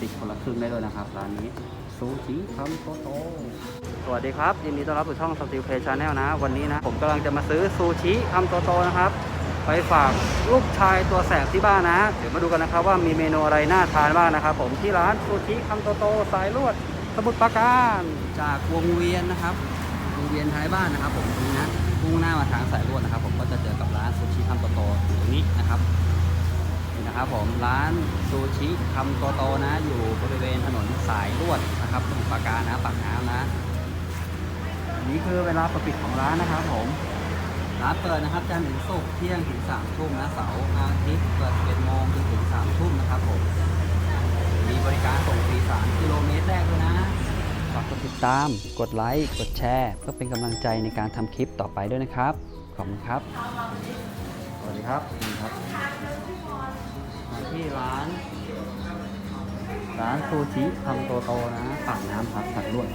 ติดคนละครึ่งได้ด้วยนะครับร้านนี้ซูชิคำโตโตสวัสดีครับยินดีต้อนรับสู่ช่องสติลเพจชาแนลนะ วันนี้นะ ผมกำลังจะมาซื้อซูชิคำโตโตนะครับ ไปฝากลูกชายตัวแสบที่บ้านนะ เดี๋ยวมาดูกันนะครับว่ามีเมนูอะไรน่าทานบ้างนะครับ ผมที่ร้านซูชิคำโตโตสายลวดสมุทรปราการจากวงเวียนนะครับวงเวียนท้ายบ้านนะครับ ผมตรงนี้นะมุ่งหน้ามาทางสายลวดนะครับ ผมก็จะเจอกับร้านซูชิคำโตโตอยู่ตรงนี้นะครับ นี่นะครับผมร้านซูชิคำโตโตนะ อยู่บริเวณถนนสายลวดนะครับสมุทรปราการนะปากน้ำนะนนี้คือเวลาปิดของร้านนะครับผมร้านเปิดนะครับจันทร์ถึงศุกร์เที่ยงถึงสามทุ่มนะเสาร์อาทิตย์เปิด11โมงจนถึงสามทุ่มนะครับผมมีบริการส่งฟรี3กิโลเมตรแรกด้วยนะฝากกดติดตาม กดไลค์ กดแชร์ เพื่อเป็นกำลังใจในการทำคลิปต่อไปด้วยนะครับ ขอบคุณครับ วัสดีครับนี่ครับมาที่ร้าน ร้านซูชิทำโตโตนะ ปากน้ำครับสักลวด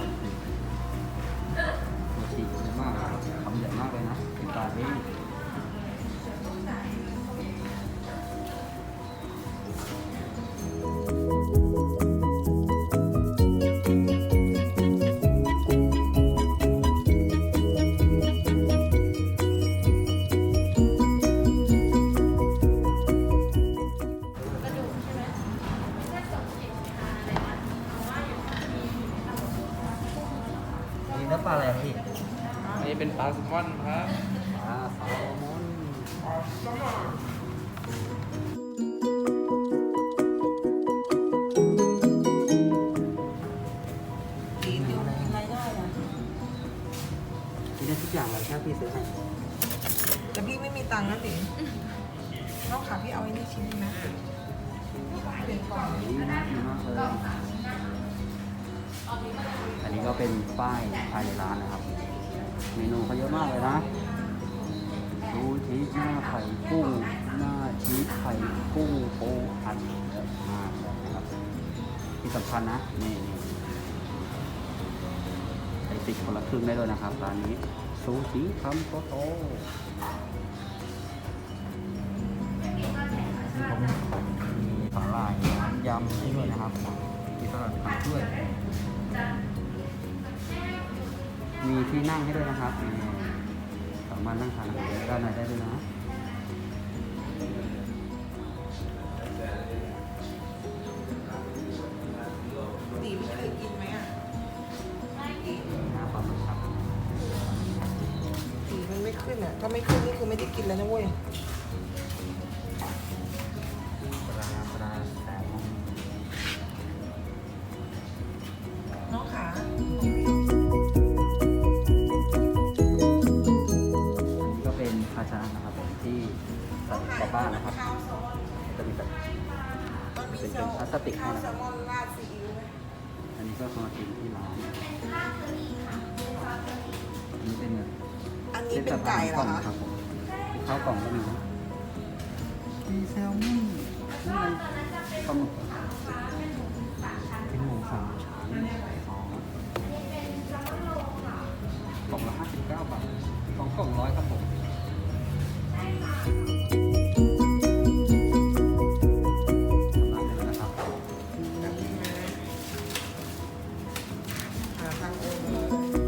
นี่เนื้อปลาอะไรครับพี่อันนี้เป็นปลาแซลมอนครับปลาแซลมอนกินได้ทุกอย่างเลยแค่พี่ซื้อให้แต่พี่ไม่มีตังค์นะสิน้องขาพี่เอาไอ้นี่ชิ้นนึงนะเดี๋ยวก่อนอันนี้น่ากินมากเลยอันนี้ก็ เป็นป้ายภายในร้านนะครับ เมนูเขาเยอะมากเลยนะดูชีสหน้าไข่กุ้ง หน้าชีสไข่กุ้งปูอัดเยอะมากเลยนะครับ ที่สำคัญนะนี่นี่ไอติดคนละครึ่งได้ด้วยนะครับร้านนี้ซูชิคำโตโตมีสาหร่ายน้ำยำให้ด้วยนะครับมีสลัดผักด้วย ที่นั่งให้ด้วยนะครับนี่สามารถนั่งทานอาหารด้านในได้ด้วยนะตีไม่เคยกินไหมอะน้ำปลาหมึกครับตีมันไม่ขึ้นอะ ถ้าไม่ขึ้นนี่คือไม่ได้กินแล้วนะเว้ย กว่บ้านนะครับ จะมีแบบเป็นเป็นพลาสติกนะครับอันนี้ก็มากินที่ร้านอันนี้เป็นอันนี้เป็นไก่เหรอคะรับข้าวกล่องก็มีนะมีแซลมอนนี่อะไรปลาหมึกเป็นหมูสามชั้น 感じ。